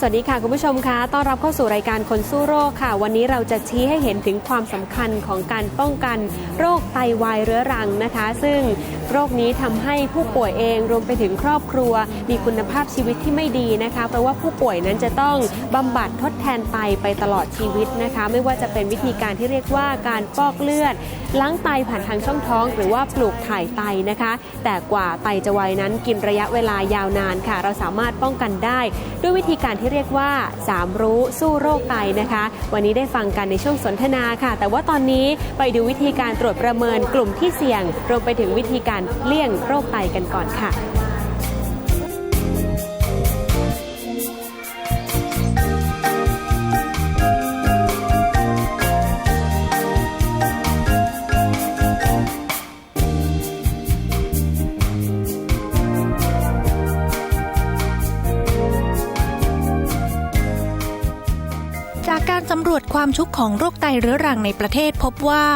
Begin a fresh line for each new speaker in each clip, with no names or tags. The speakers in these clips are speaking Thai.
สวัสดีค่ะ คุณผู้ชมคะต้อนรับเข้าสู่รายการคนสู้โรคค่ะ วันนี้เราจะชี้ให้เห็นถึงความสำคัญของการป้องกันโรคไตวายเรื้อรังนะคะ ซึ่ง โรคนี้ทำให้ผู้ป่วยเองรวมไปถึงครอบครัว มีคุณภาพชีวิตที่ไม่ดีนะคะ เพราะว่าผู้ป่วยนั้นจะต้องบำบัดทดแทนไตไปตลอดชีวิตนะคะ ไม่ว่าจะเป็นวิธีการที่เรียกว่าการฟอกเลือด ล้างไตผ่านทางช่องท้อง หรือว่าปลูกถ่ายไตนะคะ แต่กว่าไตจะไวนั้นกินระยะเวลายาวนานค่ะ เราสามารถป้องกันได้ ด้วยวิธีการที่เรียกว่า 3 รู้สู้โรคไตนะคะ วันนี้ได้ฟังกันในช่วงสนทนาค่ะ แต่ว่าตอนนี้ไปดูวิธีการตรวจประเมินกลุ่มที่เสี่ยงรวมไปถึงวิธีการเลี่ยงโรคไตกันก่อนค่ะ
จากการสำรวจความชุกของโรคไตเรื้อรังในประเทศพบว่า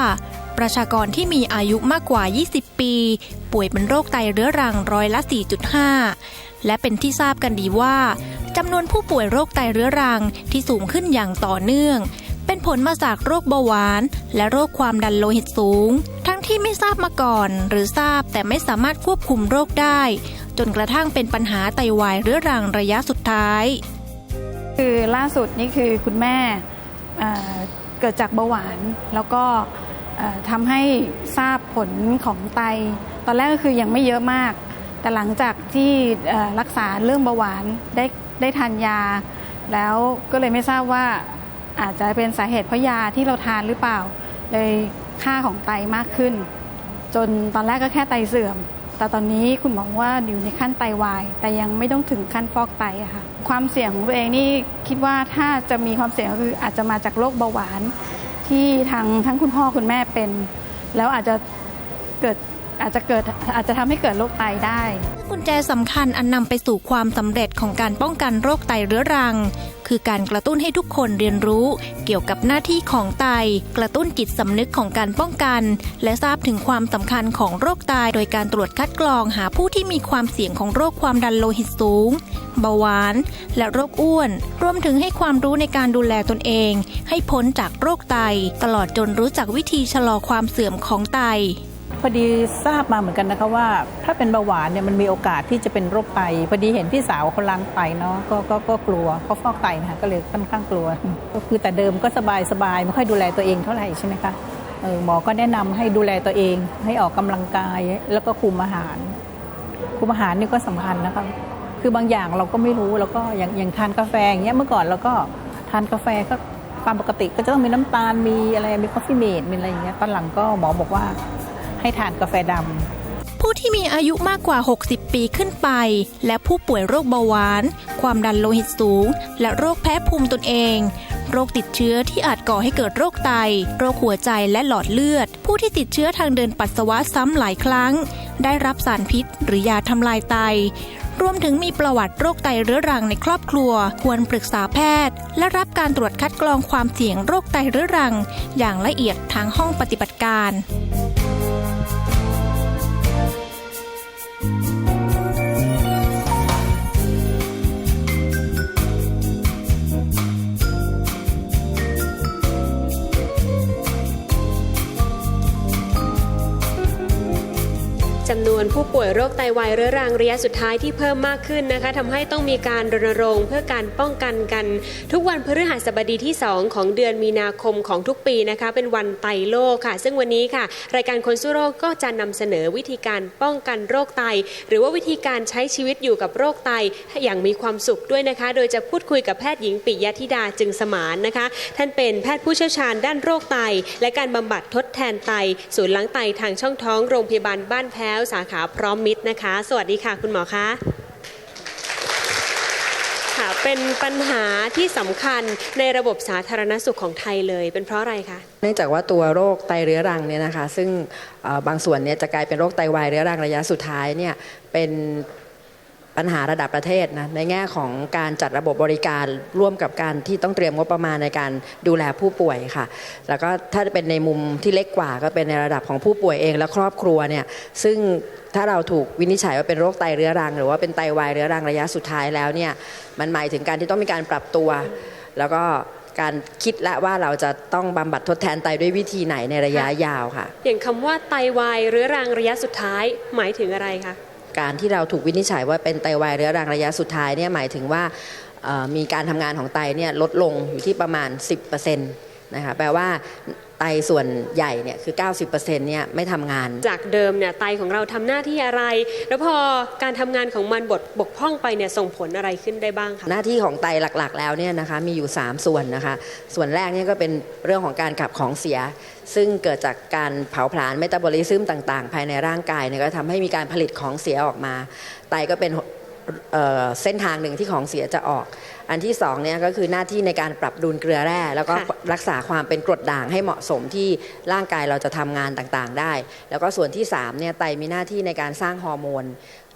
ประชากรที่มีอายุมากกว่า 20 ปี ป่วยเป็นโรคไตเรื้อรังร้อยละ 4.5 และเป็นที่ทราบกันดีว่าจำนวนผู้ป่วยโรคไตเรื้อรังที่สูงขึ้นอย่างต่อเนื่อง เป็นผลมาจากโรคเบาหวาน และโรคความดันโลหิตสูง ทั้งที่ไม่ทราบมาก่อน หรือทราบแต่ไม่สามารถควบคุมโรคได้ จนกระทั่งเป็นปัญหาไตวายเรื้อรังระยะสุดท้าย
คือล่าสุดนี่คือคุณแม่เกิดจากเบาหวานแล้วก็ ทำให้ทราบผลของไต ตอนแรกก็คือยังไม่เยอะมาก แต่หลังจากที่รักษาเรื่องเบาหวานได้ได้ทานยา แล้วก็เลยไม่ทราบว่าอาจจะเป็นสาเหตุเพราะยาที่เราทานหรือเปล่า เลยค่าของไตมากขึ้น จนตอนแรกก็แค่ไตเสื่อม แต่ตอนนี้คุณหมอว่าอยู่ในขั้นไตวาย แต่ยังไม่ต้องถึงขั้นฟอกไตอะค่ะ ความเสี่ยงของตัวเองนี่คิดว่าถ้าจะมีความเสี่ยงก็คืออาจจะมาจากโรคเบาหวาน ที่ทางทั้งคุณพ่อคุณแม่เป็น แล้วอาจจะเกิด อาจจะเกิดอาจจะทำให้เกิดโรคไตได้
กุญแจสำคัญอันนำไปสู่ความสำเร็จของการป้องกันโรคไตเรื้อรัง คือการกระตุ้นให้ทุกคนเรียนรู้ เกี่ยวกับหน้าที่ของไต กระตุ้นจิตสำนึกของการป้องกัน และทราบถึงความสำคัญของโรคไตโดยการตรวจคัดกรองหาผู้ที่มีความเสี่ยงของโรคความดันโลหิตสูงเบาหวาน และโรคอ้วน รวมถึงให้ความรู้ในการดูแลตนเอง ให้พ้นจากโรคไต ตลอดจนรู้จักวิธีชะลอความเสื่อมของไต
พอดีทราบมาเหมือนกันนะคะว่า ถ้าเป็นเบาหวานเนี่ยมันมีโอกาสที่จะเป็นโรคไตพอดีเห็นพี่สาวเขาล้างไตเนาะก็ก็ก็กลัวเขาฟอกไตนะคะก็เลยค่อนข้างกลัว ก็คือแต่เดิมก็สบายสบายไม่ค่อยดูแลตัวเองเท่าไหร่ใช่ไหมคะเออหมอก็แนะนำให้ดูแลตัวเอง ให้ออกกำลังกายแล้วก็คุมอาหาร คุมอาหารนี่ก็สำคัญนะคะคือบางอย่างเราก็ไม่รู้แล้วก็อย่างอย่างทานกาแฟอย่างเงี้ยเมื่อก่อนเราก็ทานกาแฟก็ตามปกติก็จะต้องมีน้ำตาลมีอะไรมีคอฟฟี่เมดมีอะไรอย่างเงี้ยตอนหลังก็หมอบอกว่า ให้ทานกาแฟดำ
ผู้ที่มีอายุมากกว่า 60 ปีขึ้นไป และผู้ป่วยโรคเบาหวาน ความดันโลหิตสูง และโรคแพ้ภูมิตนเองโรคติดเชื้อที่อาจก่อให้เกิดโรคไต โรคหัวใจและหลอดเลือด ผู้ที่ติดเชื้อทางเดินปัสสาวะซ้ำหลายครั้ง ได้รับสารพิษหรือยาทำลายไต รวมถึงมีประวัติโรคไตเรื้อรังในครอบครัว ควรปรึกษาแพทย์ และรับการตรวจคัดกรองความเสี่ยงโรคไตเรื้อรัง อย่างละเอียดทางห้องปฏิบัติการ
วนผู้ป่วยโรคไตวายเรื้อรังระยะสุดท้ายที่เพิ่มมากขึ้นนะคะทำให้ต้องมีการรณรงค์เพื่อการป้องกันกัน ทุกวันพฤหัสบดีที่ 2 ของเดือนมีนาคมของทุกปีนะคะ เป็นวันไตโลกค่ะ ซึ่งวันนี้ค่ะ รายการคนสู้โรคก็จะนำเสนอวิธีการป้องกันโรคไต หรือว่าวิธีการใช้ชีวิตอยู่กับโรคไตอย่างมีความสุขด้วยนะคะ โดยจะพูดคุยกับแพทย์หญิงปิยธิดาจึงสมานนะคะ ท่านเป็นแพทย์ผู้เชี่ยวชาญด้านโรคไต และการบำบัดทดแทนไต ศูนย์ล้างไตทางช่องท้องโรงพยาบาลบ้านแพ้วสาขา พร้อมมิตรนะคะ สวัสดีค่ะคุณหมอคะค่ะเป็นปัญหาที่สำคัญในระบบสาธารณสุขของไทยเลย เป็นเพราะอะไรคะ
เนื่องจากว่าตัวโรคไตเรื้อรังเนี่ยนะคะ ซึ่งเอ่อบางส่วนเนี่ยจะกลายเป็นโรคไตวายเรื้อรังระยะสุดท้ายเนี่ยเป็น ปัญหาระดับประเทศนะในแง่ของการจัดระบบบริการร่วมกับการที่ต้องเตรียมงบประมาณในการดูแลผู้ป่วยค่ะ แล้วก็ถ้าเป็นในมุมที่เล็กกว่าก็เป็นในระดับของผู้ป่วยเองและครอบครัวเนี่ยซึ่งถ้าเราถูกวินิจฉัยว่าเป็นโรคไตเรื้อรัง หรือว่าเป็นไตวายเรื้อรังระยะสุดท้ายแล้วเนี่ยมันหมายถึงการที่ต้องมีการปรับตัว แล้วก็การคิดและว่าเราจะต้องบำบัดทดแทนไตด้วยวิธีไหนในระยะยาวค่ะ
อย่างคำว่าไตวายเรื้อรังระยะสุดท้ายหมายถึงอะไรคะ
การที่เราถูกวินิจฉัยว่าเป็นไตวายเรื้อรังระยะสุดท้ายเนี่ยหมายถึงว่ามีการทำงานของไตเนี่ยลดลงอยู่ที่ประมาณ 10%นะคะแปลว่า ไตส่วนใหญ่เนี่ยคือ 90%เนี่ยไม่ทำงาน
จากเดิมเนี่ยไตของเราทำหน้าที่อะไร แล้วพอการทำงานของมันบดบกพร่องไปเนี่ยส่งผลอะไรขึ้นได้บ้างคะ
หน้าที่ของไตหลักๆ แล้วเนี่ยนะคะมีอยู่ 3 ส่วนนะคะ ส่วนแรกเนี่ยก็เป็นเรื่องของการขับของเสีย ซึ่งเกิดจากการเผาผลาญเมตาบอลิซึมต่างๆ ภายในร่างกายเนี่ยก็ทำให้มีการผลิตของเสียออกมา ไตก็เป็นเอ่อเส้นทางหนึ่งที่ของเสียจะออก อันที่สองเนี่ยก็คือหน้าที่ในการปรับดุลเกลือแร่ แล้วก็
ค่ะ
รักษาความเป็นกรดด่างให้เหมาะสมที่ร่างกายเราจะทำงานต่างๆ ได้ แล้วก็ส่วนที่3เนี่ยไตมีหน้าที่ในการสร้างฮอร์โมน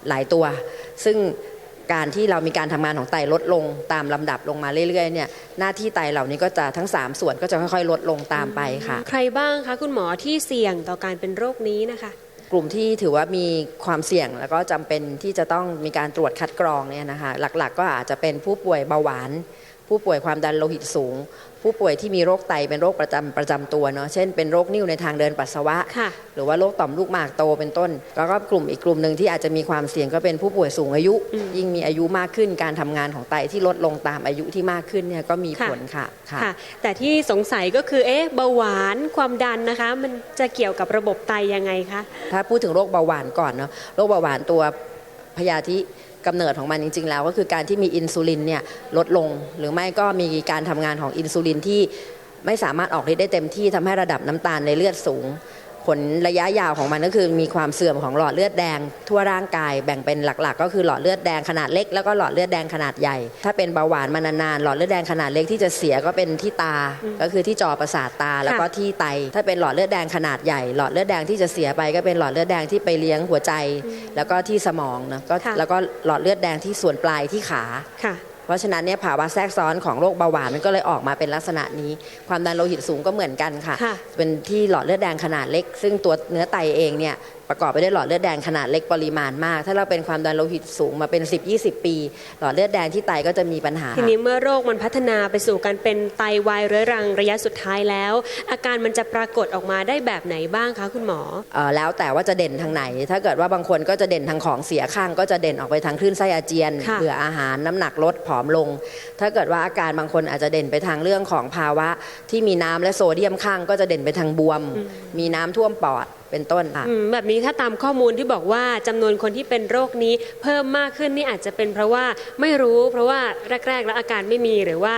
หลายตัว ซึ่งการที่เรามีการทำงานของไตลดลงตามลำดับลงมาเรื่อยๆเนี่ยหน้าที่ไตเหล่านี้ก็จะทั้ง 3 ส่วนก็จะค่อยๆ ลดลงตามไปค่ะ
ใครบ้างคะคุณหมอที่เสี่ยงต่อการเป็นโรคนี้นะคะ
กลุ่มที่ถือว่ามีความเสี่ยงแล้วก็จำเป็นที่จะต้องมีการตรวจคัดกรองเนี่ยนะคะหลักๆ ก็อาจจะเป็นผู้ป่วยเบาหวาน ผู้ป่วยความดันโลหิตสูง ผู้ป่วยที่มีโรคไตเป็นโรคประจำประจำตัวเนาะเช่นเป็นโรคนิ่วในทางเดินปัสสาวะ
ค่ะ
หรือว่าโรคต่อมลูกหมากโตเป็นต้น แล้วก็กลุ่มอีกกลุ่มหนึ่งที่อาจจะมีความเสี่ยงก็เป็นผู้ป่วยสูงอายุ
อืม
ยิ่งมีอายุมากขึ้นการทำงานของไตที่ลดลงตามอายุที่มากขึ้นเนี่ยก็มี
ค่ะ
ผลค่ะค่ะ
ค่ะ แต่ที่สงสัยก็คือเอ๊ะเบาหวานความดันนะคะ มันจะเกี่ยวกับระบบไตยังไงคะ
ถ้าพูดถึงโรคเบาหวานก่อนเนาะโรคเบาหวานตัวพยาธิ กำเนิดของมันจริง ๆ แล้ว ก็คือการที่มีอินซูลินเนี่ยลดลง หรือไม่ก็มีการทำงานของอินซูลินที่ไม่สามารถออกฤทธิ์ได้เต็มที่ทำให้ระดับน้ำตาลในเลือดสูง ผลระยะยาวของมันก็คือมีความเสื่อมของหลอดเลือดแดง ทั่วร่างกายแบ่งเป็นหลักๆ ก็คือหลอดเลือดแดงขนาดเล็กแล้วก็หลอดเลือดแดงขนาดใหญ่ ถ้าเป็นเบาหวานมานานๆหลอดเลือดแดงขนาดเล็กที่จะเสียก็เป็นที่ตา ก็คือที่จอประสาทตาแล้วก็ที่ไต ถ้าเป็นหลอดเลือดแดงขนาดใหญ่ หลอดเลือดแดงที่จะเสียไปก็เป็นหลอดเลือดแดงที่ไปเลี้ยงหัวใจ แล้วก็ที่สมองนะก็
ค่ะ
แล้วก็หลอดเลือดแดงที่ส่วนปลายที่ขา
ค่ะ
เพราะฉะนั้นเนี่ยภาวะแทรกซ้อนของโรคเบาหวานมันก็เลยออกมาเป็นลักษณะนี้ ความดันโลหิตสูงก็เหมือนกันค่ะ
ค่ะ
เป็นที่หลอดเลือดแดงขนาดเล็ก ซึ่งตัวเนื้อไตเองเนี่ย ประกอบไปด้วยหลอดเลือดแดงขนาดเล็กปริมาณมาก ถ้าเราเป็นความดันโลหิตสูงมาเป็น 10-20 ปี หลอดเลือดแดงที่ไตก็จะมีปัญหา
ทีนี้เมื่อโรคมันพัฒนาไปสู่การเป็นไตวายเรื้อรังระยะสุดท้ายแล้ว อาการมันจะปรากฏออกมาได้แบบไหนบ้างคะคุณหมอ
เอ่อแล้วแต่ว่าจะเด่นทางไหน ถ้าเกิดว่าบางคนก็จะเด่นทางของเสียข้าง ก็จะเด่นออกไปทางคลื่นไส้อาเจียน
ค่ะ
เบื่ออาหารน้ำหนักลดผอมลง ถ้าเกิดว่าอาการบางคนอาจจะเด่นไปทางเรื่องของภาวะ ที่มีน้ำและโซเดียมข้างก็จะเด่นไปทางบวม มีน้ำท่วมปอด เป็นต้นค่ะ
อืมแบบนี้ถ้าตามข้อมูลที่บอกว่าจำนวนคนที่เป็นโรคนี้เพิ่มมากขึ้นนี่อาจจะเป็นเพราะว่าไม่รู้ เพราะว่าแรก ๆ แล้วอาการไม่มีหรือว่า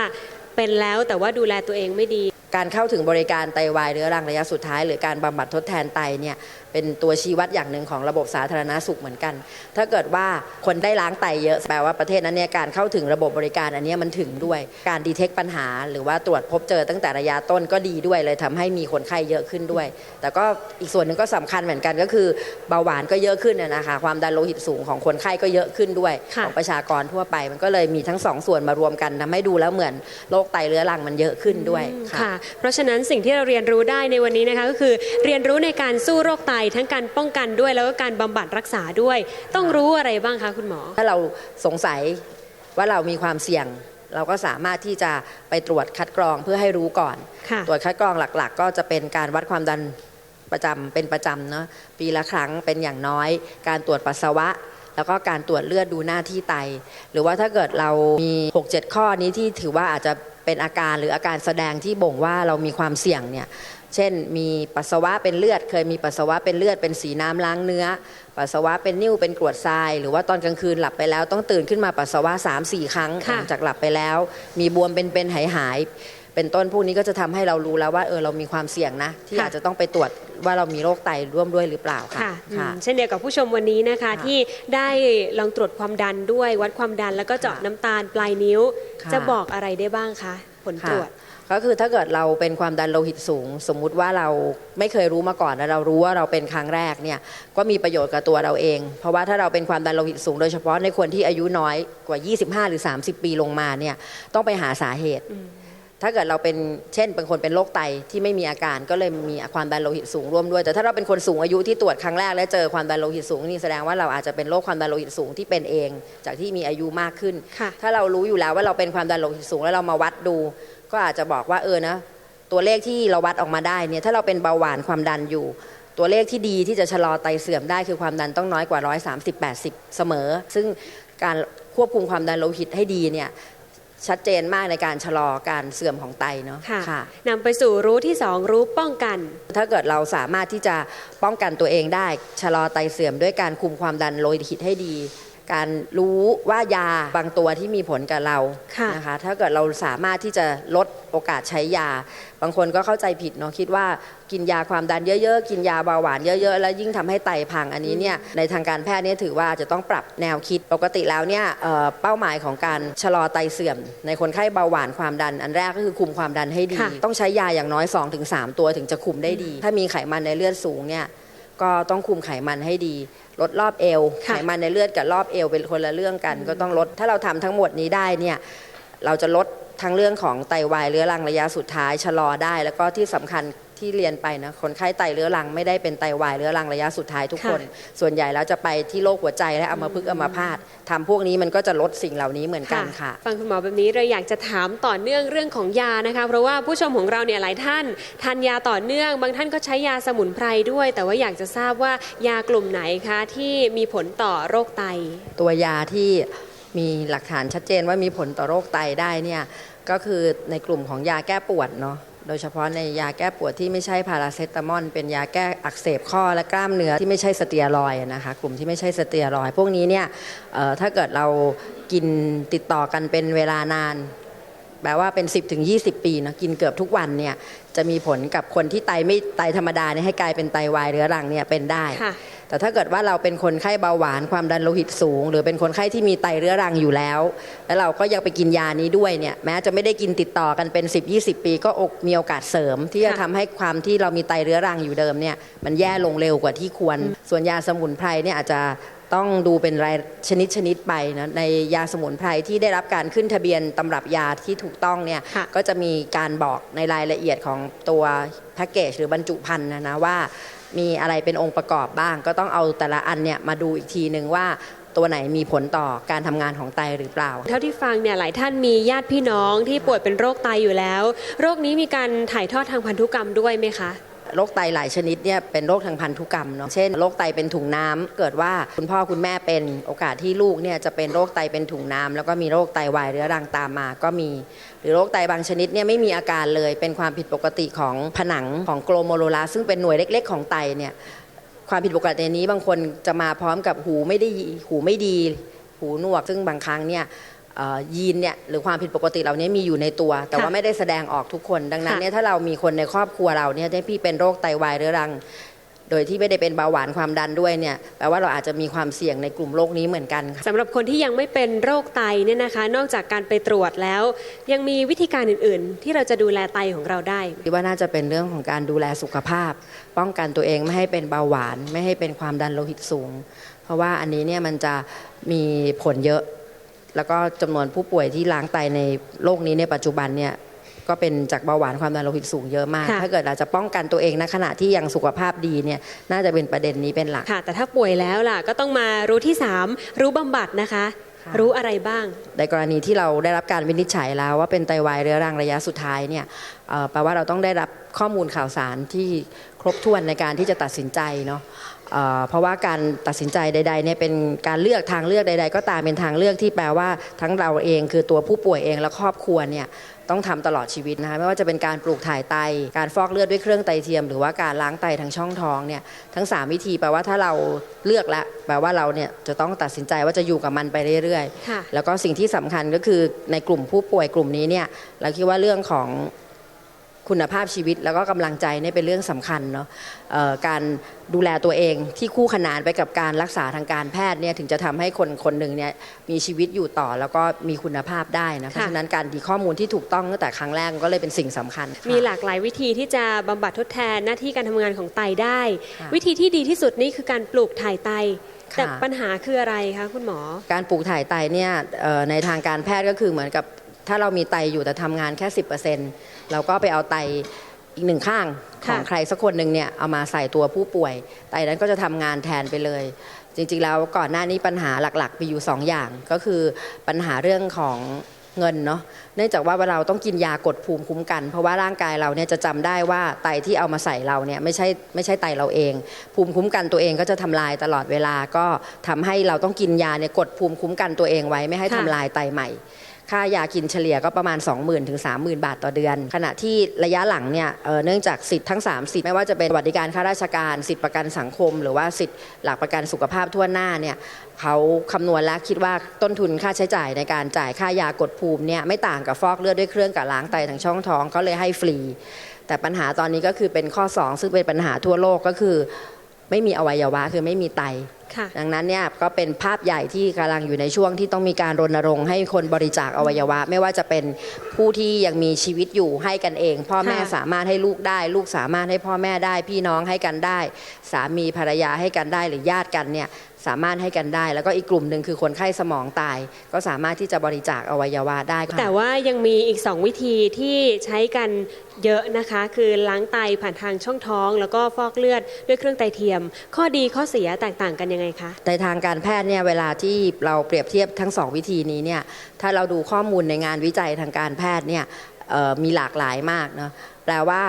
เป็นแล้วแต่ว่าดูแลตัวเองไม่ดี
การเข้าถึงบริการไตวายเรื้อรังระยะสุดท้าย หรือการบำบัดทดแทนไตเนี่ยเป็นตัวชี้วัดอย่างหนึ่งของระบบสาธารณสุขเหมือนกัน ถ้าเกิดว่าคนได้ล้างไตเยอะแปลว่าประเทศนั้นเนี่ยการเข้าถึงระบบบริการอันเนี้ยมันถึงด้วย การดีเทคปัญหา หรือว่าตรวจพบเจอตั้งแต่ระยะต้นก็ดีด้วยเลยทำให้มีคนไข้เยอะขึ้นด้วย แต่ก็อีกส่วนหนึ่งก็สำคัญเหมือนกันก็คือเบาหวานก็เยอะขึ้นน่ะนะคะความดันโลหิตสูงของคนไข้ก็เยอะขึ้นด้วย
ค่ะ
ของประชากรทั่วไป มันก็เลยมีทั้งสองส่วนมารวมกันทำให้ดูแล้วเหมือนโรคไตเรื้อรังมันเยอะขึ้นด้วยค่ะ
ค่ะ เพราะฉะนั้นสิ่งที่เราเรียนรู้ได้ในวันนี้นะคะก็คือเรียนรู้ในการสู้โรคไตทั้งการป้องกันด้วยแล้วก็การบำบัดรักษาด้วย ต้องรู้อะไรบ้างคะคุณหมอ
ถ้าเราสงสัยว่าเรามีความเสี่ยง เราก็สามารถที่จะไปตรวจคัดกรองเพื่อให้รู้ก่อน
ค่ะ
ตรวจคัดกรองหลัก ๆ ก็จะเป็นการวัดความดันประจำเป็นประจำเนาะปีละครั้งเป็นอย่างน้อย การตรวจปัสสาวะ แล้วก็การตรวจเลือดดูหน้าที่ไต หรือว่าถ้าเกิดเรามี 6-7 ข้อนี้ที่ถือว่าอาจจะเป็นอาการหรืออาการแสดงที่บ่งว่าเรามีความเสี่ยงเนี่ย เช่นมีปัสสาวะเป็นเลือด เคยมีปัสสาวะเป็นเลือดเป็นสีน้ำล้างเนื้อ ปัสสาวะเป็นนิ่วเป็นกรวดทราย หรือว่าตอนกลางคืนหลับไปแล้วต้องตื่นขึ้นมาปัสสาวะ3 4ครั้งห
ค่ะ
ลังจากหลับไปแล้ว มีบวมเป็นเป็นหายหายๆเป็นต้นพวกนี้ก็จะทำให้เรารู้แล้วว่าเออเรามีความเสี่ยงนะ ที่อาจจะต้องไปตรวจว่าเรามีโรคไตร่วมด้วยหรือเปล่าค่ะ
ค่ะอืม
ค่ะ
เช่นเดียวกับผู้ชมวันนี้นะคะ
ค่ะ
ที่ได้ลองตรวจความดันด้วยวัดความดันแล้วก็เจาะ
ค่ะ
น้ำตาลปลายนิ้ว
ค่ะ
จะบอกอะไรได้บ้างคะ ผลตรวจ
ค่ะ ก็คือถ้าเกิดเราเป็นความดันโลหิตสูง สมมุติว่าเราไม่เคยรู้มาก่อนแล้วเรารู้ว่าเราเป็นครั้งแรกเนี่ยก็มีประโยชน์กับตัวเราเอง เพราะว่าถ้าเราเป็นความดันโลหิตสูง โดยเฉพาะในคนที่อายุน้อยกว่า 25 หรือ 30 ปีลงมาเนี่ยต้องไปหาสาเหตุ ถ้าเกิดเราเป็นเช่นเป็นคนเป็นโรคไตที่ไม่มีอาการก็เลยมีความดันโลหิตสูงร่วมด้วย แต่ถ้าเราเป็นคนสูงอายุที่ตรวจครั้งแรก แล้วเจอความดันโลหิตสูงนี่แสดงว่าเราอาจจะเป็นโรคความดันโลหิตสูงที่เป็นเอง จากที่มีอายุมากขึ้น
ค่ะ
ถ้าเรารู้อยู่แล้วว่าเราเป็นความดันโลหิตสูงแล้วเรามาวัดดู ก็อาจจะบอกว่าเออนะตัวเลขที่เราวัดออกมาได้เนี่ยถ้าเราเป็นเบาหวานความดันอยู่ ตัวเลขที่ดีที่จะชะลอไตเสื่อมได้คือความดันต้องน้อยกว่า 130 80 เสมอ ซึ่งการควบคุมความดันโลหิตให้ดีเนี่ยชัดเจนมากในการชะลอการเสื่อมของไตเนาะ
ค่ะนำไปสู่รู้ที่ 2 รู้ป้องกัน
ถ้าเกิดเราสามารถที่จะป้องกันตัวเองได้ ชะลอไตเสื่อมด้วยการคุมความดันโลหิตให้ดี การรู้ว่ายาบางตัวที่มีผลกับเรา
ค่ะ
นะคะถ้าเกิดเราสามารถที่จะลดโอกาสใช้ยา บางคนก็เข้าใจผิดเนาะคิดว่ากินยาความดันเยอะๆ กินยาเบาหวานเยอะๆ แล้วยิ่งทำให้ไตพังอันนี้เนี่ยในทางการแพทย์เนี่ยถือว่าจะต้องปรับแนวคิดปกติแล้วเนี่ยเอ่อเป้าหมายของการชะลอไตเสื่อม ในคนไข้เบาหวานความดัน อันแรกก็คือคุมความดันให้ดี
ค่ะ
ต้องใช้ยาอย่างน้อย 2-3 ตัวถึงจะคุมได้ดี ถ้ามีไขมันในเลือดสูงเนี่ยก็ต้องคุมไขมันให้ดี ลดรอบเอว
ค่ะ
ไขมันในเลือดกับรอบเอวเป็นคนละเรื่องกัน ก็ต้องลดถ้าเราทำทั้งหมดนี้ได้เนี่ยเราจะลดทั้งเรื่องของไตวายเรื้อรังระยะสุดท้ายชะลอได้ แล้วก็ที่สำคัญ ที่เรียนไปนะคนไข้ไตเรื้อรังไม่ได้เป็นไตวายเรื้อรังระยะสุดท้ายทุกคน ส่วนใหญ่แล้วจะไปที่โรคหัวใจและอัมพฤกษ์อัมพาตทำพวกนี้มันก็จะลดสิ่งเหล่านี้เหมือนกันค่ะ
ฟังคุณหมอแบบนี้เราอยากจะถามต่อเนื่องเรื่องของยานะคะ เพราะว่าผู้ชมของเราเนี่ยหลายท่านทานยาต่อเนื่อง บางท่านก็ใช้ยาสมุนไพรด้วย แต่ว่าอยากจะทราบว่ายากลุ่มไหนคะที่มีผลต่อโรคไต
ตัวยาที่มีหลักฐานชัดเจนว่ามีผลต่อโรคไตได้เนี่ยก็คือในกลุ่มของยาแก้ปวดเนาะ โดยเฉพาะในยาแก้ปวดที่ไม่ใช่พาราเซตามอลเป็นยาแก้อักเสบข้อและกล้ามเนื้อที่ไม่ใช่สเตียรอยนะคะกลุ่มที่ไม่ใช่สเตียรอยพวกนี้เนี่ยถ้าเกิดเรากินติดต่อกันเป็นเวลานานแปลว่าเป็น 10ถึง20 ปีนะกินเกือบทุกวันเนี่ยจะมีผลกับคนที่ไตไม่ไตธรรมดาเนี่ยให้กลายเป็นไตวายเรื้อรังเนี่ยเป็นได้
ค่ะ
แต่ถ้าเกิดว่าเราเป็นคนไข้เบาหวานความดันโลหิตสูง หรือเป็นคนไข้ที่มีไตเรื้อรังอยู่แล้ว แล้วเราก็ยังไปกินยานี้ด้วยเนี่ยแม้จะไม่ได้กินติดต่อกันเป็น 10-20 ปี ก็อกมีโอกาสเสริม ที่จะ
ค่ะ
ทำให้ความที่เรามีไตเรื้อรังอยู่เดิมเนี่ยมันแย่ลงเร็วกว่าที่ควร ส่วนยาสมุนไพรเนี่ยอาจจะต้องดูเป็นรายชนิดชนิดไปนะในยาสมุนไพรที่ได้รับการขึ้นทะเบียนตำรับยาที่ถูกต้องเนี่ย
ค่ะ
ก็จะมีการบอกในรายละเอียดของตัวแพ็กเกจหรือบรรจุภัณฑ์นะนะว่า มีอะไรเป็นองค์ประกอบบ้าง ก็ต้องเอาแต่ละอันเนี่ยมาดูอีกทีหนึ่งว่าตัวไหนมีผลต่อการทำงานของไตหรือเปล่า
เท่าที่ฟังเนี่ยหลายท่านมีญาติพี่น้องที่ป่วยเป็นโรคไตอยู่แล้ว โรคนี้มีการถ่ายทอดทางพันธุกรรมด้วยไหมคะ
โรคไตหลายชนิดเนี่ยเป็นโรคทางพันธุกรรมเนาะเช่นโรคไตเป็นถุงน้ำเกิดว่าคุณพ่อคุณแม่เป็นโอกาสที่ลูกเนี่ยจะเป็นโรคไตเป็นถุงน้ำแล้วก็มีโรคไตวายเรื้อรังตามมาก็มี หรือโรคไตบางชนิดเนี่ยไม่มีอาการเลยเป็นความผิดปกติของผนังของโกลโมโลลัสซึ่งเป็นหน่วยเล็ก ๆ ของไตเนี่ยความผิดปกตินี้บางคนจะมาพร้อมกับหูไม่ได้หูไม่ดี หูหนวก ซึ่งบางครั้งเนี่ย ยีนเนี่ยหรือความผิดปกติเหล่านี้มีอยู่ในตัว แต่ว่า
ค่ะ
ไม่ได้แสดงออกทุกคน ดังนั้น
ค่ะ
เนี่ยถ้าเรามีคนในครอบครัวเราเนี่ยที่พี่เป็นโรคไตวายเรื้อรัง โดยที่ไม่ได้เป็นเบาหวานความดันด้วยเนี่ยแปลว่าเราอาจจะมีความเสี่ยงในกลุ่มโรคนี้เหมือนกันค่ะ
สำหรับคนที่ยังไม่เป็นโรคไตเนี่ยนะคะ นอกจากการไปตรวจแล้ว ยังมีวิธีการอื่นๆ ที่เราจะดูแลไตของเราได้
คิดว่าน่าจะเป็นเรื่องของการดูแลสุขภาพ ป้องกันตัวเองไม่ให้เป็นเบาหวาน ไม่ให้เป็นความดันโลหิตสูง เพราะว่าอันนี้เนี่ยมันจะมีผลเยอะ แล้วก็จำนวนผู้ป่วยที่ล้างไตในโรคนี้ในปัจจุบันเนี่ยก็เป็นจากเบาหวานความดันโลหิตสูงเยอะมาก
ค่ะ
ถ้าเกิดเราจะป้องกันตัวเองในขณะที่ยังสุขภาพดีเนี่ยน่าจะเป็นประเด็นนี้เป็นหลัก
ค่ะ แต่ถ้าป่วยแล้วล่ะก็ต้องมารู้ที่ 3 รู้บำบัดนะคะ
ค่ะ
รู้อะไรบ้าง
ในกรณีที่เราได้รับการวินิจฉัยแล้วว่าเป็นไตวายเรื้อรังระยะสุดท้ายเนี่ยเอ่อแปลว่าเราต้องได้รับข้อมูลข่าวสารที่ครบถ้วนในการที่จะตัดสินใจเนาะ เพราะว่าการตัดสินใจใดๆเนี่ยเป็นการเลือกทางเลือกใด ๆ ก็ตามเป็นทางเลือกที่แปลว่าทั้งเราเองคือตัวผู้ป่วยเองและครอบครัวเนี่ยต้องทำตลอดชีวิตนะคะไม่ว่าจะเป็นการปลูกถ่ายไต การฟอกเลือดด้วยเครื่องไตเทียม หรือว่าการล้างไตทางช่องท้องเนี่ยทั้งสามวิธีแปลว่าถ้าเราเลือกแล้วแปลว่าเราเนี่ยจะต้องตัดสินใจว่าจะอยู่กับมันไปเรื่อยๆ แล้วก็สิ่งที่สำคัญก็คือในกลุ่มผู้ป่วยกลุ่มนี้เนี่ยเราคิดว่าเรื่องของ คุณภาพชีวิตแล้วก็กำลังใจเนี่ยเป็นเรื่องสำคัญเนาะเอ่อการดูแลตัวเองที่คู่ขนานไปกับการรักษาทางการแพทย์เนี่ยถึงจะทำให้คนคนหนึ่งเนี่ยมีชีวิตอยู่ต่อแล้วก็มีคุณภาพได้นะเพราะฉะนั้นการดีข้อมูลที่ถูกต้องตั้งแต่ครั้งแรกก็เลยเป็นสิ่งสำคัญค่ะ
มีหลากหลายวิธีที่จะบำบัดทดแทนหน้าที่การทำงานของไตได้
ค่ะ
วิธีที่ดีที่สุดนี่คือการปลูกถ่ายไต
ค่ะ
แต่ปัญหาคืออะไรคะคุณหมอ
การปลูกถ่ายไตเนี่ยเอ่อในทางการแพทย์ก็คือเหมือนกับถ้าเรามีไตอยู่แต่ทำงานแค่ 10%เราก็ไปเอาไตอีกหนึ่งข้างข
ค่ะ
องใครสักคนหนึ่งเนี่ยเอามาใส่ตัวผู้ป่วย ไตนั้นก็จะทำงานแทนไปเลย จริงๆแล้วก่อนหน้านี้ปัญหาหลักๆ มีอยู่ 2 อย่างก็คือปัญหาเรื่องของเงินเนาะเนื่องจากว่าเราต้องกินยากดภูมิคุ้มกัน เพราะว่าร่างกายเราเนี่ยจะจำได้ว่าไตที่เอามาใส่เราเนี่ยไม่ใช่ไม่ใช่ไตเราเอง ภูมิคุ้มกันตัวเองก็จะทำลายตลอดเวลาก็ทำให้เราต้องกินยาเนี่ยกดภูมิคุ้มกันตัวเองไว้ไม่ให้
ค่ะ
ทำลายไตใหม่ ค่ายากินเฉลี่ยก็ประมาณ 20,000ถึง30,000 บาทต่อเดือน ขณะที่ระยะหลังเนี่ยเเนื่องจากสิทธิ์ทั้ง 3 สิทธิ์ไม่ว่าจะเป็นสวัสดิการข้าราชการ สิทธิประกันสังคม หรือว่าสิทธิ์หลักประกันสุขภาพทั่วหน้าเนี่ยเขาคำนวณแล้วคิดว่าต้นทุนค่าใช้จ่ายในการจ่ายค่ายากดภูมิเนี่ยไม่ต่างกับฟอกเลือดด้วยเครื่องกับล้างไตทางช่องท้องเขาเลยให้ฟรี แต่ปัญหาตอนนี้ก็คือเป็นข้อ 2 ซึ่งเป็นปัญหาทั่วโลกก็คือ ไม่มีอวัยวะคือไม่มีไต
ค่ะ
ดังนั้นเนี่ยก็เป็นภาพใหญ่ที่กำลังอยู่ในช่วงที่ต้องมีการรณรงค์ให้คนบริจาคอวัยวะ ไม่ว่าจะเป็นผู้ที่ยังมีชีวิตอยู่ให้กันเอง พ่อแม่
ค่ะ
สามารถให้ลูกได้ ลูกสามารถให้พ่อแม่ได้ พี่น้องให้กันได้ สามีภรรยาให้กันได้หรือญาติกันเนี่ย สามารถให้กันได้ แล้วก็อีกกลุ่มหนึ่งคือคนไข้สมองตาย ก็สามารถที่จะบริจาคอวัยวะได้ค่ะ
แต่ว่ายังมีอีก 2 วิธีที่ใช้กันเยอะนะคะ คือล้างไตผ่านทางช่องท้อง แล้วก็ฟอกเลือดด้วยเครื่องไตเทียม ข้อดีข้อเสียแตกต่างกันยังไงคะ
ในทางการแพทย์เนี่ยเวลาที่เราเปรียบเทียบทั้งสองวิธีนี้เนี่ยถ้าเราดูข้อมูลในงานวิจัยทางการแพทย์เนี่ยเอ่อมีหลากหลายมากเนาะ แปลว่า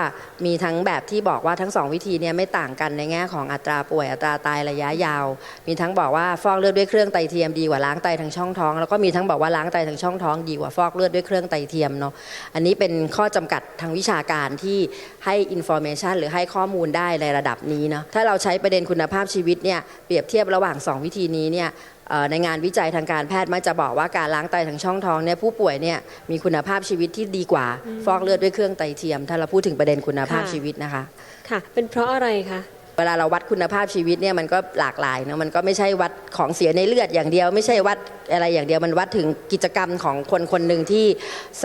มีทั้งแบบที่บอกว่าทั้งสองวิธีเนี่ยไม่ต่างกันในแง่ของอัตราป่วยอัตราตายระยะยาว มีทั้งบอกว่าฟอกเลือดด้วยเครื่องไตเทียมดีกว่าล้างไตทางช่องท้อง แล้วก็มีทั้งบอกว่าล้างไตทางช่องท้องดีกว่าฟอกเลือดด้วยเครื่องไตเทียมเนาะอันนี้เป็นข้อจำกัดทางวิชาการที่ให้อินโฟเมชันหรือให้ข้อมูลได้ในระดับนี้เนาะถ้าเราใช้ประเด็นคุณภาพชีวิตเนี่ยเปรียบเทียบระหว่าง 2 วิธีนี้เนี่ยเอ่อในงานวิจัยทางการแพทย์มักจะบอกว่าการล้างไตทางช่องท้องเนี่ยผู้ป่วยเนี่ยมีคุณภาพชีวิตที่ดีกว่า ฟอกเลือดด้วยเครื่องไตเทียมถ้าเราพูดถึงประเด็นคุณภาพ
ค่ะ
ชีวิตนะคะ
ค่ะ เป็นเพราะอะไรคะ
เวลาเราวัดคุณภาพชีวิตเนี่ยมันก็หลากหลายเนอะมันก็ไม่ใช่วัดของเสียในเลือดอย่างเดียว ไม่ใช่วัดอะไรอย่างเดียวมันวัดถึงกิจกรรมของคนคนหนึ่งที่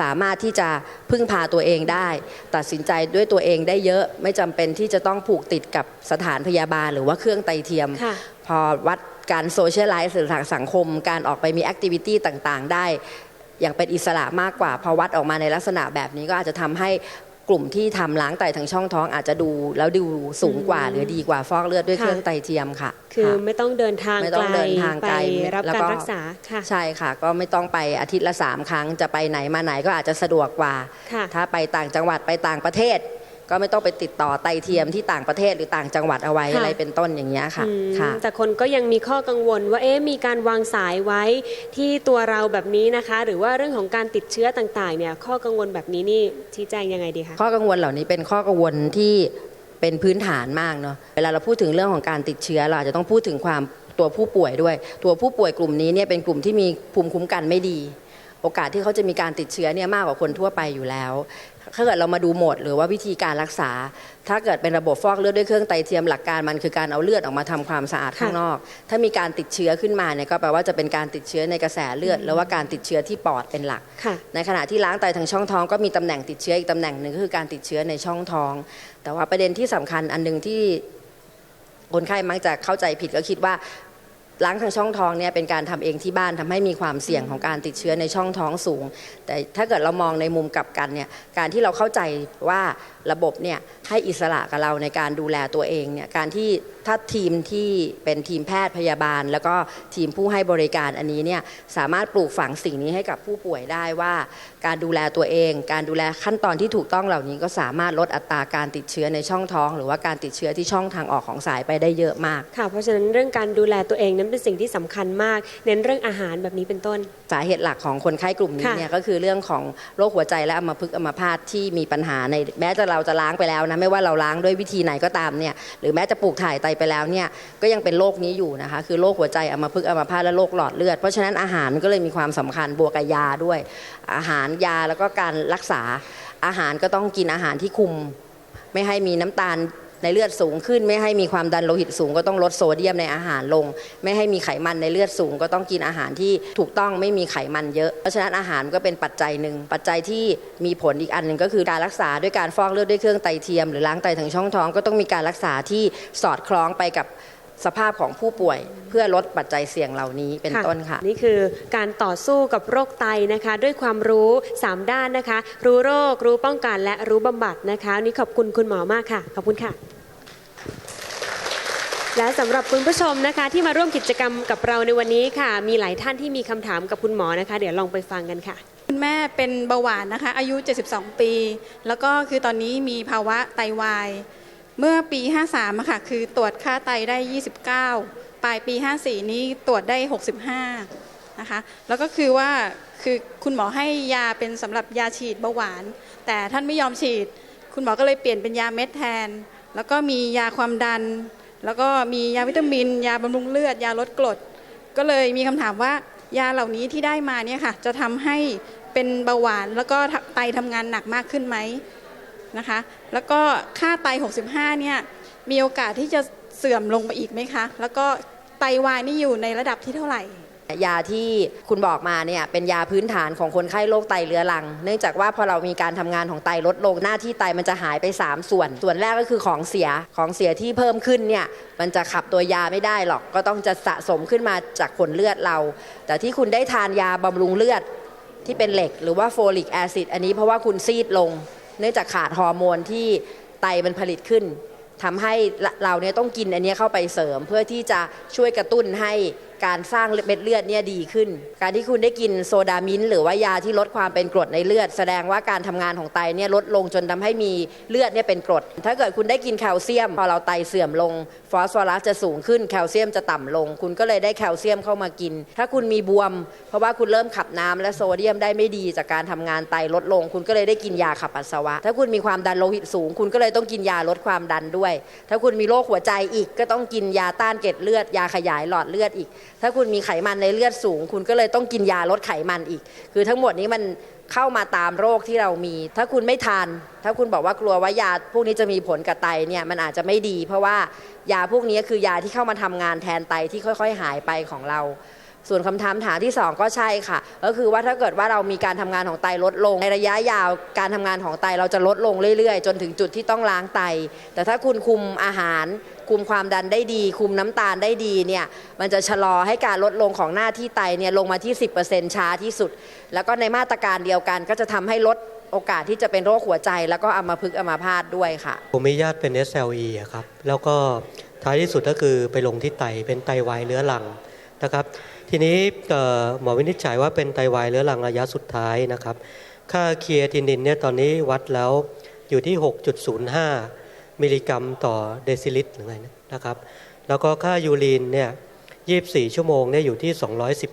สามารถที่จะพึ่งพาตัวเองได้ ตัดสินใจด้วยตัวเองได้เยอะไม่จำเป็นที่จะต้องผูกติดกับสถานพยาบาล หรือว่าเครื่องไตเทียม
ค่ะ
พอวัดการโซเชียลไลฟ์หรือทางสังคม การออกไปมีแอคทิวิตี้ต่างๆ ได้ อย่างเป็นอิสระมากกว่าพอวัดออกมาในลักษณะแบบนี้ก็อาจจะทำให้ กลุ่มที่ทำล้างไตทางช่องท้องอาจจะดูแล้วดูสูงกว่า
อืม
หรือดีกว่าฟอกเลือดด้วย
ค่ะ
เครื่องไตเทียมค่ะ
คือ
ค่ะ
ไม่ต้องเดินทาง
ไม่
ไก
ต้
ล
องเดินทางไกล
ไปรับ
แล้ว
การ
ก็
รักษาค่ะ
ใช่ค่ะ ก็ไม่ต้องไปอาทิตย์ละสามครั้งจะไปไหนมาไหนก็อาจจะสะดวกกว่า
ค่ะ
ถ้าไปต่างจังหวัดไปต่างประเทศ ก็ไม่ต้องไปติดต่อไตเทียมที่ต่างประเทศหรือต่างจังหวัดเอาไว้
ค่ะ
อะไรเป็นต้นอย่างเงี้ยค่ะ
อืม
ค่ะ
แต่คนก็ยังมีข้อกังวลว่าเอ๊ะมีการวางสายไว้ที่ตัวเราแบบนี้นะคะ หรือว่าเรื่องของการติดเชื้อต่างๆเนี่ยข้อกังวลแบบนี้นี่ชี้แจงยังไงดีคะ
ข้อกังวลเหล่านี้เป็นข้อกังวลที่เป็นพื้นฐานมากเนาะเวลาเราพูดถึงเรื่องของการติดเชื้อเราอาจจะต้องพูดถึงความตัวผู้ป่วยด้วย ตัวผู้ป่วยกลุ่มนี้เนี่ยเป็นกลุ่มที่มีภูมิคุ้มกันไม่ดี โอกาสที่เขาจะมีการติดเชื้อเนี่ยมากกว่าคนทั่วไปอยู่แล้ว ถ้าเกิดเรามาดูโหมดหรือว่าวิธีการรักษา ถ้าเกิดเป็นระบบฟอกเลือดด้วยเครื่องไตเทียมหลักการมันคือการเอาเลือดออกมาทำความสะอาดข้างนอก ถ้ามีการติดเชื้อขึ้นมาเนี่ยก็แปลว่าจะเป็นการติดเชื้อในกระแสเลือดหรือว่าการติดเชื้อที่ปอดเป็นหลัก
ค่ะ
ในขณะที่ล้างไตทางช่องท้องก็มีตำแหน่งติดเชื้ออีกตำแหน่งหนึ่งก็คือการติดเชื้อในช่องท้อง แต่ว่าประเด็นที่สำคัญอันหนึงที่คนไข้มักจะเข้าใจผิดก็คิดว่า ล้างทางช่องท้องเนี่ยเป็นการทำเองที่บ้านทำให้มีความเสี่ยงของการติดเชื้อในช่องท้องสูง แต่ถ้าเกิดเรามองในมุมกลับกันเนี่ยการที่เราเข้าใจว่าระบบเนี่ยให้อิสระกับเราในการดูแลตัวเองเนี่ยการที่ถ้าทีมที่เป็นทีมแพทย์พยาบาล แล้วก็ทีมผู้ให้บริการอันนี้เนี่ยสามารถปลูกฝังสิ่งนี้ให้กับผู้ป่วยได้ว่า การดูแลตัวเอง การดูแลขั้นตอนที่ถูกต้องเหล่านี้ก็สามารถลดอัตราการติดเชื้อในช่องท้อง หรือว่าการติดเชื้อที่ช่องทางออกของสายไปได้เยอะมาก
ค่ะเพราะฉะนั้นเรื่องการดูแลตัวเองนั้นนั้นเป็นสิ่งที่สำคัญมาก เน้นเรื่องอาหารแบบนี้เป็นต้น
สาเหตุหลักของคนไข้กลุ่มนี้
ค่ะ
เนี่ยก็คือเรื่องของโรคหัวใจและอัมพฤกษ์อัมพาตที่มีปัญหาในแม้จะเราจะล้างไปแล้วนะไม่ว่าเราล้างด้วยวิธีไหนก็ตามเนี่ยหรือแม้จะปลูกถ่ายไตไปแล้วเนี่ยก็ยังเป็นโรคนี้อยู่นะคะคือโรคหัวใจอัมพฤกษ์อัมพาตและโรคหลอดเลือด เพราะฉะนั้นอาหารก็เลยมีความสำคัญบวกกับยาด้วย อาหารยาแล้วก็การรักษาอาหารก็ต้องกินอาหารที่คุมไม่ให้มีน้ำตาล ในเลือดสูงขึ้น ไม่ให้มีความดันโลหิตสูงก็ต้องลดโซเดียมในอาหารลง ไม่ให้มีไขมันในเลือดสูง ก็ต้องกินอาหารที่ถูกต้องไม่มีไขมันเยอะ เพราะฉะนั้นอาหารก็เป็นปัจจัยหนึ่งปัจจัยที่มีผลอีกอันหนึ่งก็คือการรักษาด้วยการฟอกเลือดด้วยเครื่องไตเทียม หรือล้างไตถึงช่องท้องก็ต้องมีการรักษาที่สอดคล้องไปกับ สภาพของผู้ป่วยเพื่อลดปัจจัยเสี่ยงเหล่านี้เป็นต้นค่ะ
นี่คือการต่อสู้กับโรคไตนะคะ ด้วยความรู้ 3 ด้านนะคะ รู้โรค รู้ป้องกันและรู้บำบัดนะคะวันนี้ขอบคุณคุณหมอมากค่ะ ขอบคุณค่ะและสำหรับคุณผู้ชมนะคะ ที่มาร่วมกิจกรรมกับเราในวันนี้ค่ะ มีหลายท่านที่มีคำถามกับคุณหมอนะคะ เดี๋ยวลองไปฟังกันค่ะ
คุณแม่เป็นเบาหวานนะคะ อายุ 72 ปี แล้วก็คือตอนนี้มีภาวะไตวาย เมื่อปี 53ค่ะคือตรวจค่าไตได้ 29 ปลายปี 54 นี้ตรวจได้ 65 นะคะ แล้วก็คือว่าคือคุณหมอให้ยาเป็นสำหรับยาฉีดเบาหวาน แต่ท่านไม่ยอมฉีด คุณหมอก็เลยเปลี่ยนเป็นยาเม็ดแทน แล้วก็มียาความดัน แล้วก็มียาวิตามิน ยาบำรุงเลือด ยาลดกรด ก็เลยมีคำถามว่ายาเหล่านี้ที่ได้มาเนี่ยค่ะจะทำให้เป็นเบาหวานแล้วก็ไตทำงานหนักมากขึ้นไหม นะคะ แล้วก็ค่าไต 65 เนี่ยมีโอกาสที่จะเสื่อมลงไปอีกไหมคะ แล้วก็ไตวายนี่อยู่ในระดับที่เท่าไหร่
ยาที่คุณบอกมาเนี่ยเป็นยาพื้นฐานของคนไข้โรคไตเรื้อรัง เนื่องจากว่าพอเรามีการทำงานของไตลดลงหน้าที่ไตมันจะหายไป 3 ส่วน ส่วนแรกก็คือของเสียของเสียที่เพิ่มขึ้นเนี่ยมันจะขับตัวยาไม่ได้หรอกก็ต้องจะสะสมขึ้นมาจากผลเลือดเรา แต่ที่คุณได้ทานยาบำรุงเลือดที่เป็นเหล็ก หรือว่าโฟลิกแอซิดอันนี้เพราะว่าคุณซีดลง เนื่องจากขาดฮอร์โมนที่ไตมันผลิตขึ้นทำให้เราเนี่ยต้องกินอันนี้เข้าไปเสริม เพื่อที่จะช่วยกระตุ้นให้การสร้างเม็ดเลือดเนี่ยดีขึ้น การที่คุณได้กินโซดามินหรือว่ายาที่ลดความเป็นกรดในเลือด แสดงว่าการทำงานของไตเนี่ยลดลงจนทำให้มีเลือดเนี่ยเป็นกรด ถ้าเกิดคุณได้กินแคลเซียม พอเราไตเสื่อมลง ฟอสฟอรัสจะสูงขึ้นแคลเซียมจะต่ำลง คุณก็เลยได้แคลเซียมเข้ามากิน ถ้าคุณมีบวม เพราะว่าคุณเริ่มขับน้ำและโซเดียมได้ไม่ดีจากการทำงานไตลดลง คุณก็เลยได้กินยาขับปัสสาวะ ถ้าคุณมีความดันโลหิตสูง คุณก็เลยต้องกินยาลดความดันด้วย ถ้าคุณมีโรคหัวใจอีกก็ต้องกินยาต้านเกล็ดเลือดยาขยายหลอดเลือดอีก ถ้าคุณมีไขมันในเลือดสูง คุณก็เลยต้องกินยาลดไขมันอีก คือทั้งหมดนี้มันเข้ามาตามโรคที่เรามี ถ้าคุณไม่ทาน ถ้าคุณบอกว่ากลัวว่ายาพวกนี้จะมีผลกับไตเนี่ยมันอาจจะไม่ดี เพราะว่ายาพวกนี้คือยาที่เข้ามาทำงานแทนไตที่ค่อย ๆ หายไปของเรา ส่วนคำถามถามที่ 2 ก็ใช่ค่ะ ก็คือว่าถ้าเกิดว่าเรามีการทำงานของไตลดลงในระยะยาวการทำงานของไตเราจะลดลงเรื่อยๆ จนถึงจุดที่ต้องล้างไต แต่ถ้าคุณคุมอาหาร คุมความดันได้ดี คุมน้ำตาลได้ดีเนี่ยมันจะชะลอให้การลดลงของหน้าที่ไตเนี่ยลงมาที่ 10%ช้าที่สุด แล้วก็ในมาตรการเดียวกันก็จะทำให้ลดโอกาสที่จะเป็นโรคหัวใจ แล้วก็อัมพฤกษ์อัมพาตด้วยค่ะ
ผมมีญาติเป็น SLE อะครับ แล้วก็ท้ายที่สุดก็คือไปลงที่ไตเป็นไตวายเรื้อรังนะครับ ทีนี้หมอวินิจฉัยว่าเป็นไตวายเรื้อรังระยะสุดท้ายนะครับ ค่าเครียตินินเนี่ยตอนนี้วัดแล้วอยู่ที่ 6.05 มิลลิกรัมต่อเดซิลิตรหรือไงนะครับ แล้วก็ค่ายูรีนเนี่ย24ชั่วโมงเนี่ยอยู่ที่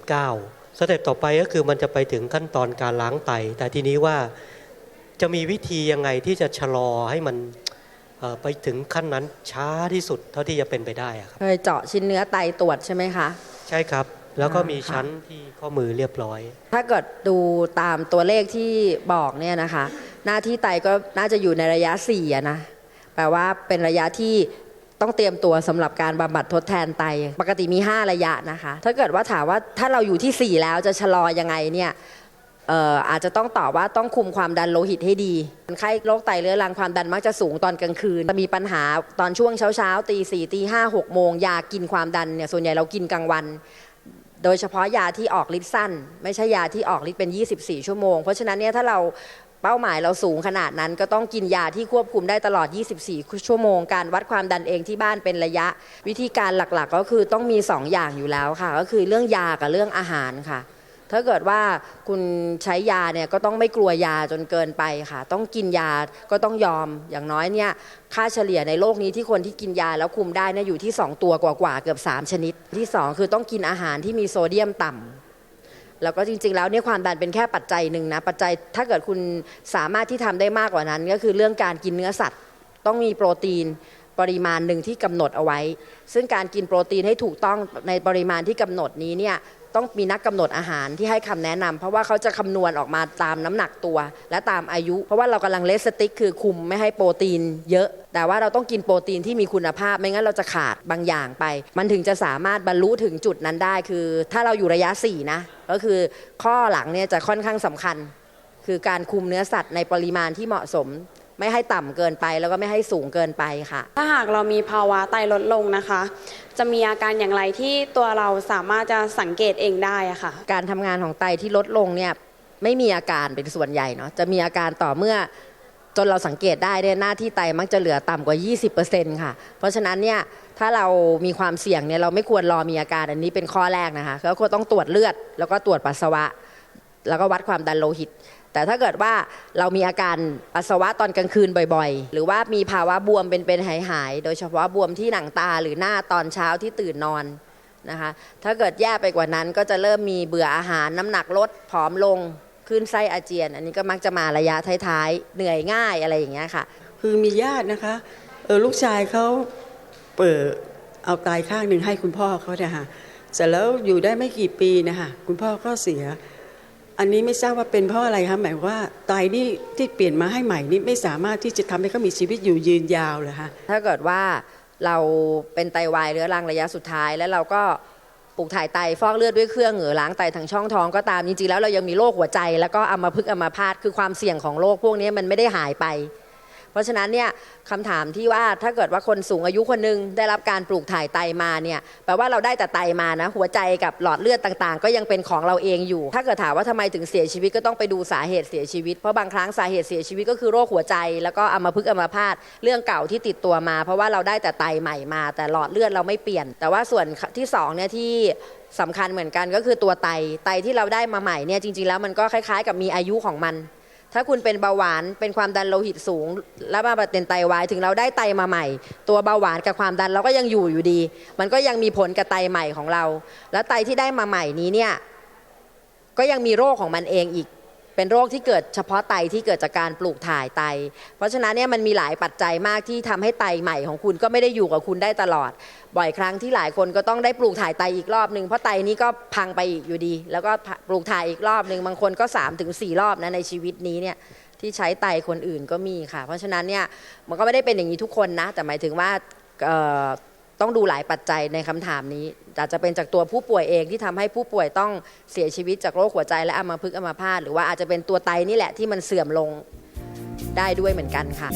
219 สเต็ปต่อไปก็คือมันจะไปถึงขั้นตอนการล้างไต แต่ทีนี้ว่าจะมีวิธียังไงที่จะชะลอให้มันเอ่อไปถึงขั้นนั้นช้าที่สุดเท่าที่จะเป็นไปได้อะครับ
เคยเจาะชิ้นเนื้อไตตรวจใช่ไหมคะ
ใช่ครับแล้วก็มี
อ่าค่ะ
ชั้นที่ข้อมือเรียบร้อย
ถ้าเกิดดูตามตัวเลขที่บอกเนี่ยนะคะ หน้าที่ไตก็น่าจะอยู่ในระยะ4อะนะแป ลว่าเป็นระยะที่ต้องเตรียมตัวสำหรับการบำบัดทดแทนไต ปกติมี 5 ระยะนะคะ ถ้าเกิดว่าถามว่าถ้าเราอยู่ที่ 4 แล้วจะชะลอยังไงเนี่ยอออาจจะต้องตอบว่าต้องคุมความดันโลหิตให้ดีคนไข้โรคไตเรื้อรังความดันมักจะสูงตอนกลางคืนจะมีปัญหาตอนช่วงเช้าเช้าๆตีสี่ตีห้าหกโมงยากินความดันเนี่ยส่วนใหญ่เรากินกลางวัน โดยเฉพาะยาที่ออกฤทธิ์สั้น ไม่ใช่ยาที่ออกฤทธิ์เป็น 24 ชั่วโมง เพราะฉะนั้นเนี่ยถ้าเรา เป้าหมายเราสูงขนาดนั้นก็ต้องกินยาที่ควบคุมได้ตลอด 24 ชั่วโมง การวัดความดันเองที่บ้านเป็นระยะ วิธีการหลักๆ ก็คือต้องมี 2 อย่างอยู่แล้วค่ะ ก็คือเรื่องยากับเรื่องอาหารค่ะ ถ้าเกิดว่าคุณใช้ยาเนี่ยก็ต้องไม่กลัวยาจนเกินไปค่ะ ต้องกินยาก็ต้องยอมอย่างน้อยเนี่ยค่าเฉลี่ยในโลกนี้ที่คนที่กินยาแล้วคุมได้เนี่ยอยู่ที่ 2 ตัวกว่าๆเกือบ 3 ชนิด ที่ 2 คือต้องกินอาหารที่มีโซเดียมต่ำ แล้วก็จริง ๆ แล้วเนี่ยความดันเป็นแค่ปัจจัยหนึ่งนะปัจจัยถ้าเกิดคุณสามารถที่ทำได้มากกว่านั้น ก็คือเรื่องการกินเนื้อสัตว์ ต้องมีโปรตีนปริมาณหนึ่งที่กำหนดเอาไว้ ซึ่งการกินโปรตีนให้ถูกต้องในปริมาณที่กำหนดนี้เนี่ย ต้องมีนักกำหนดอาหารที่ให้คำแนะนำเพราะว่าเขาจะคำนวณออกมาตามน้ำหนักตัว และตามอายุ เพราะว่าเรากำลังเลสติกคือคุมไม่ให้โปรตีนเยอะ แต่ว่าเราต้องกินโปรตีนที่มีคุณภาพ ไม่งั้นเราจะขาดบางอย่างไป มันถึงจะสามารถบรรลุถึงจุดนั้นได้ คือ ถ้าเราอยู่ระยะ4นะก็คือข้อหลังเนี่ยจะค่อนข้างสำคัญ คือการคุมเนื้อสัตว์ในปริมาณที่เหมาะสม ไม่ให้ต่ำเกินไปแล้วก็ไม่ให้สูงเกินไปค่ะ
ถ้าหากเรามีภาวะไตลดลงนะคะ จะมีอาการอย่างไรที่ตัวเราสามารถจะสังเกตเองได้อะค่ะ
การทำงานของไตที่ลดลงเนี่ยไม่มีอาการเป็นส่วนใหญ่เนาะจะมีอาการต่อเมื่อจนเราสังเกตได้เนี่ยหน้าที่ไตมักจะเหลือต่ำกว่า 20%ค่ะ เพราะฉะนั้นเนี่ยถ้าเรามีความเสี่ยงเนี่ยเราไม่ควรรอมีอาการอันนี้เป็นข้อแรกนะคะก็ควรต้องตรวจเลือด แล้วก็ตรวจปัสสาวะ แล้วก็วัดความดันโลหิต แต่ถ้าเกิดว่าเรามีอาการปัสสาวะตอนกลางคืนบ่อยๆ หรือว่ามีภาวะบวมเป็นๆหายๆ โดยเฉพาะบวมที่หนังตาหรือหน้าตอนเช้าที่ตื่นนอนนะคะ ถ้าเกิดแย่ไปกว่านั้นก็จะเริ่มมีเบื่ออาหารน้ำหนักลดผอมลงขึ้นไส้อาเจียน อันนี้ก็มักจะมาระยะท้ายๆ เหนื่อยง่ายอะไรอย่างเงี้ยค่ะ
คือมีญาตินะคะเออลูกชายเขาเปิดเอาไตข้างหนึ่งให้คุณพ่อเขาเนี่ยค่ะเสร็จแล้วอยู่ได้ไม่กี่ปีนะคะคุณพ่อก็เสีย อันนี้ไม่ทราบว่าเป็นเพราะอะไรคะหมายว่าไตนี่ที่เปลี่ยนมาให้ใหม่นี่ไม่สามารถที่จะทำให้เขามีชีวิตอยู่ยืนยาวเลยคะ
ถ้าเกิดว่าเราเป็นไตวายเรื้อรังระยะสุดท้าย แล้วเราก็ปลูกถ่ายไตฟอกเลือดด้วยเครื่องเหงือล้างไตทางช่องท้องก็ตามจริงๆแล้วเรายังมีโรคหัวใจ แล้วก็อัมาพึกอัมาพาตคือความเสี่ยงของโรคพวกนี้มันไม่ได้หายไป เพราะฉะนั้นเนี่ยคำถามที่ว่าถ้าเกิดว่าคนสูงอายุคนหนึงได้รับการปลูกถ่ายไตมาเนี่ยแปลว่าเราได้แต่ไตมานะ หัวใจกับหลอดเลือดต่างๆ ก็ยังเป็นของเราเองอยู่ ถ้าเกิดถามว่าทำไมถึงเสียชีวิตก็ต้องไปดูสาเหตุเสียชีวิตเพราะบางครั้งสาเหตุเสียชีวิตก็คือโรคหัวใจ แล้วก็อัมพฤกษ์อัมพาตเรื่องเก่าที่ติดตัวมา เพราะว่าเราได้แต่ไตใหม่มา แต่หลอดเลือดเราไม่เปลี่ยน แต่ว่าส่วนที่สองเนี่ยที่สำคัญเหมือนกันก็คือตัวไต ไตที่เราได้มาใหม่เนี่ยจริงๆแล้วมันก็คล้ายๆ กับมีอายุของมัน ถ้าคุณเป็นเบาหวานเป็นความดันโลหิตสูง แล้วมาเป็นไตวายถึงเราได้ไตมาใหม่ ตัวเบาหวานกับความดันเราก็ยังอยู่อยู่ดี มันก็ยังมีผลกับไตใหม่ของเรา แล้วไตที่ได้มาใหม่นี้เนี่ยก็ยังมีโรคของมันเองอีก เป็นโรคที่เกิดเฉพาะไตที่เกิดจากการปลูกถ่ายไต เพราะฉะนั้นเนี่ยมันมีหลายปัจจัยมากที่ทำให้ไตใหม่ของคุณก็ไม่ได้อยู่กับคุณได้ตลอด บ่อยครั้งที่หลายคนก็ต้องได้ปลูกถ่ายไตอีกรอบหนึ่งเพราะไตนี้ก็พังไปอีกอยู่ดี แล้วก็ปลูกถ่ายอีกรอบหนึ่งบางคนก็3าถึงสรอบนะในชีวิตนี้เนี่ยที่ใช้ไตคนอื่นก็มีค่ะ เพราะฉะนั้นเนี่ยมันก็ไม่ได้เป็นอย่างนี้ทุกคนนะแต่หมายถึงว่า ต้องดูหลายปัจจัยในคำถามนี้ อาจจะเป็นจากตัวผู้ป่วยเองที่ทำให้ผู้ป่วยต้องเสียชีวิตจากโรคหัวใจและอัมพฤกษ์อัมพาตหรือว่าอาจจะเป็นตัวไตนี่แหละที่มันเสื่อมลงได้ด้วยเหมือนกันค่ะ